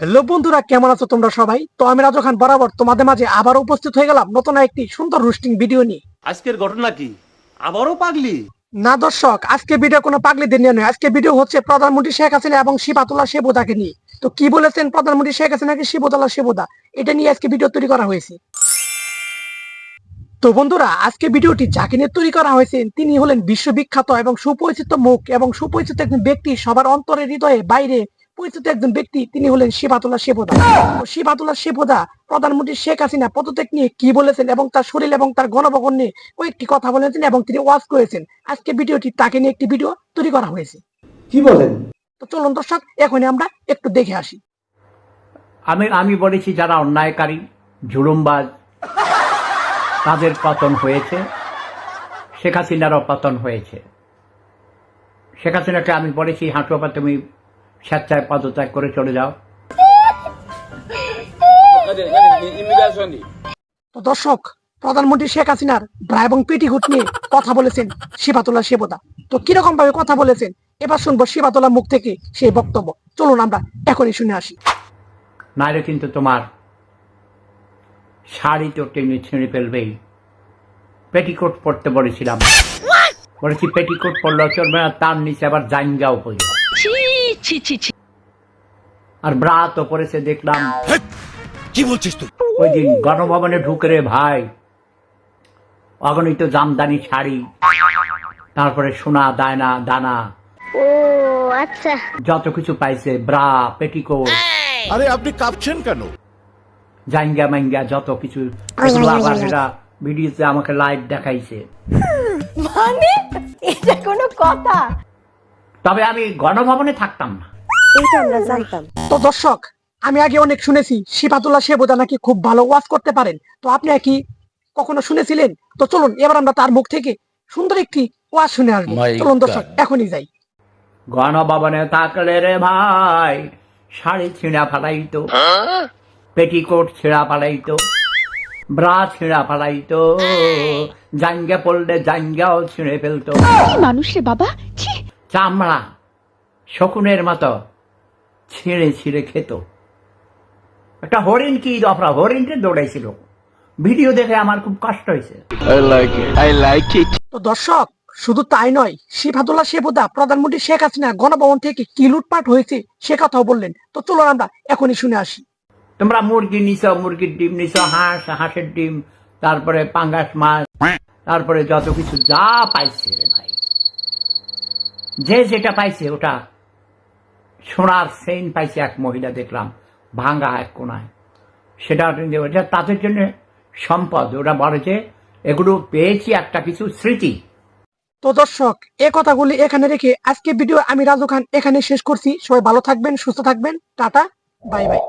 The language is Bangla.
হ্যালো বন্ধুরা কেমন আছো তোমরা সবাই? তো আমি রাজু খান বরাবর তোমাদের মাঝে আবার উপস্থিত হয়ে গেলাম নতুন একটি সুন্দর রুস্টিং ভিডিও নিয়ে। আজকের ঘটনা কি? আবারও পাগলি? না দর্শক আজকে ভিডিও কোনো পাগলিদের নিয়ে নয়। আজকে ভিডিও হচ্ছে প্রধানমন্ত্রী শেখ হাসিনা এবং শিবাতুল্লাহ শেবুদাকে নিয়ে। তো কি বলেছেন প্রধানমন্ত্রী শেখ হাসিনাকে শিবুদুল্লাহ শেবুদা? এটা নিয়ে আজকে ভিডিও তৈরি করা হয়েছে। তো বন্ধুরা আজকে ভিডিওটি যাকে নিয়ে তৈরি করা হয়েছে তিনি হলেন বিশ্ববিখ্যাত এবং সুপরিচিত মুখ এবং সুপরিচিত একজন ব্যক্তি সবার অন্তরে হৃদয়ে বাইরে পরিচিত একজন ব্যক্তি তিনি হলেন শিবাতুল্লাহ শেবুদা শিবাতুল্লাহ শেবুদা প্রধানমন্ত্রী শেখ হাসিনা পদত্যাগ নিয়ে কি বলেছেন এবং তার শরীর এবং তার গণভবন নিয়ে কয়েকটি কথা বলেছেন এবং তিনি ওয়াজ করেছেন। আজকে ভিডিওটি তাকে নিয়ে একটি ভিডিও তৈরি করা হয়েছে। কি বলেন? তো চলুন দর্শক এখনই আমরা একটু দেখে আসি। আমি আমি বলেছি যারা অন্যায়কারী জুলুমবাজ তাদের পতন হয়েছে। শেখ হাসিনারও পতন হয়েছে। শেখ হাসিনাকে আমি বলেছি হাঁটুয়াপা তুমি স্বেচ্ছায় পদত্যাগ করে চলে যাও। তো দর্শক প্রধানমন্ত্রী শেখ হাসিনার ব্রা এবং পেটিকুট নিয়ে কথা বলেছেন শিবাতুল্লাহ শিবদা। তো কীরকম ভাবে কথা বলেছেন? এবার শুনব শিবাতুল্লাহ মুখ থেকে সেই বক্তব্য। চলুন আমরা এখনই শুনে আসি। নাইলে কিন্তু তোমার শাড়ি তো টেনে ছিঁড়ে ফেলবেই। পেটিকোট পরতে বলেছিলাম। বলেছি পেটিকোট পরলেও চলবে না তার নিচে আবার জাইঙ্গাও পড়বে ছি ছি ছি। আর ব্রা তো পরেছে দেখলাম কি বলছিস তুই? ওই দিন গণভবনে ঢুকে রে ভাই। অগণিত জামদানি শাড়ি তারপরে সোনা দায়না দানা। ও আচ্ছা। যত কিছু পাইছে ব্রা পেটিকোট। আরে আপনি কাঁপছেন কেন? জাইঙ্গা মাইঙ্গা যত কিছু আবার এরা ভিডিওতে আমাকে লাইভ দেখাইছে। মানে? এটা কোনো কথা। তবে আমি গণভবনে থাকতাম না। এটা আমরা জানতাম। তো দর্শক আমি আগে অনেক শুনেছি শিবাতুল্লাহ শেবদা নাকি খুব ভালো ওয়াজ করতে পারেন। তো আপনি কি কখনো শুনেছিলেন? তো চলুন এবার আমরা তার মুখ থেকে সুন্দর একটি ওয়াজ শুনে আসব। চলুন দর্শক এখনই যাই। গণভবনে থাকলে রে ভাই শাড়ি ছিঁড়া ফালাইতো। পেটিকোট ছিঁড়া ফালাইতো। ব্রা ছিঁড়া ফালাইতো। জাঙ্গা পড়লে জাঙ্গাও ছিঁড়ে ফেলতো। মানুষ রে বাবা? ছি চামড়া শকুনের মতো ছিঁড়ে ছিঁড়ে খেত। একটা হরিণ কি দফরা? হরিণকে দৌড়াইছিল। ভিডিও দেখে আমার খুব কষ্ট হয়েছে। তো দর্শক শুধু তাই নয় শিবাতুল্লাহ শেবদা প্রধানমন্ত্রী শেখ হাসিনা গণভবন থেকে কি লুটপাট হয়েছে সে কথাও বললেন। তো চলুন আমরা এখনই শুনে আসি। তোমরা মুরগি নিছ মুরগির ডিম নিছ হাঁস হাঁসের ডিম তারপরে পাঙ্গাস মাছ তারপরে যত কিছু যা পাইছে রে ভাই। যে যেটা পাইছে, ওটা সোনার সেন পাইছে এক মহিলা, দেখলাম, ভাঙ্গা এক কোনায়। সেটা ওটা তাদের জন্য সম্পদ। ওটা বলে যে, এগুলো পেয়েছি একটা কিছু স্মৃতি। তো দর্শক, এ কথাগুলি এখানে রেখে আজকে ভিডিও আমি রাজু খান এখানে শেষ করছি। সবাই ভালো থাকবেন, সুস্থ থাকবেন। Tata, bye bye.